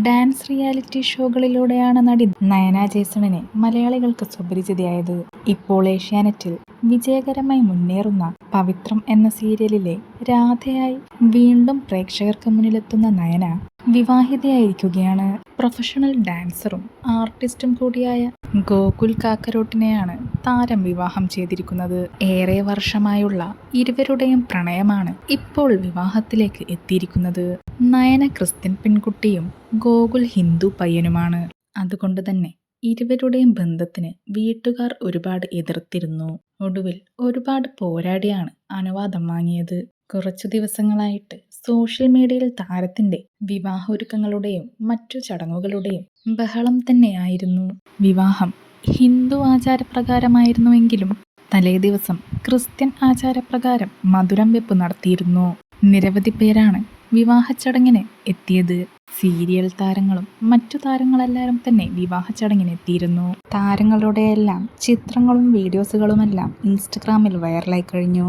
Dance reality ഷോകളിലൂടെയാണ് നടി നയന ജേസണിനെ മലയാളികൾക്ക് സുപരിചിതയായത്. ഇപ്പോൾ ഏഷ്യാനെറ്റിൽ വിജയകരമായി മുന്നേറുന്ന പവിത്രം എന്ന സീരിയലിലെ രാധയായി വീണ്ടും പ്രേക്ഷകർക്ക് മുന്നിലെത്തുന്ന നയന വിവാഹിതയായിരിക്കുകയാണ്. പ്രൊഫഷണൽ ഡാൻസറും ആർട്ടിസ്റ്റും കൂടിയായ ഗോകുൽ കാക്കരോട്ടിനെയാണ് താരം വിവാഹം ചെയ്തിരിക്കുന്നത്. ഏറെ വർഷമായുള്ള ഇരുവരുടെയും പ്രണയമാണ് ഇപ്പോൾ വിവാഹത്തിലേക്ക് എത്തിയിരിക്കുന്നത്. നയന ക്രിസ്ത്യൻ പെൺകുട്ടിയും ഗോകുൽ ഹിന്ദു പയ്യനുമാണ്. അതുകൊണ്ട് തന്നെ ഇരുവരുടെയും ബന്ധത്തിന് വീട്ടുകാർ ഒരുപാട് എതിർത്തിരുന്നു. ഒടുവിൽ ഒരുപാട് പോരാടിയാണ് അനുവാദം വാങ്ങിയത്. കുറച്ചു ദിവസങ്ങളായിട്ട് സോഷ്യൽ മീഡിയയിൽ താരത്തിന്റെ വിവാഹൊരുക്കങ്ങളുടെയും മറ്റു ചടങ്ങുകളുടെയും ബഹളം തന്നെയായിരുന്നു. വിവാഹം ഹിന്ദു ആചാരപ്രകാരമായിരുന്നുവെങ്കിലും തലേ ദിവസം ക്രിസ്ത്യൻ ആചാരപ്രകാരം മധുരം വെപ്പ് നടത്തിയിരുന്നു. നിരവധി പേരാണ് വിവാഹ ചടങ്ങിന് എത്തിയത്. സീരിയൽ താരങ്ങളും മറ്റു താരങ്ങളെല്ലാവരും തന്നെ വിവാഹ ചടങ്ങിന് എത്തിയിരുന്നു. താരങ്ങളുടെയെല്ലാം ചിത്രങ്ങളും വീഡിയോസുകളുമെല്ലാം ഇൻസ്റ്റഗ്രാമിൽ വൈറലായി കഴിഞ്ഞു.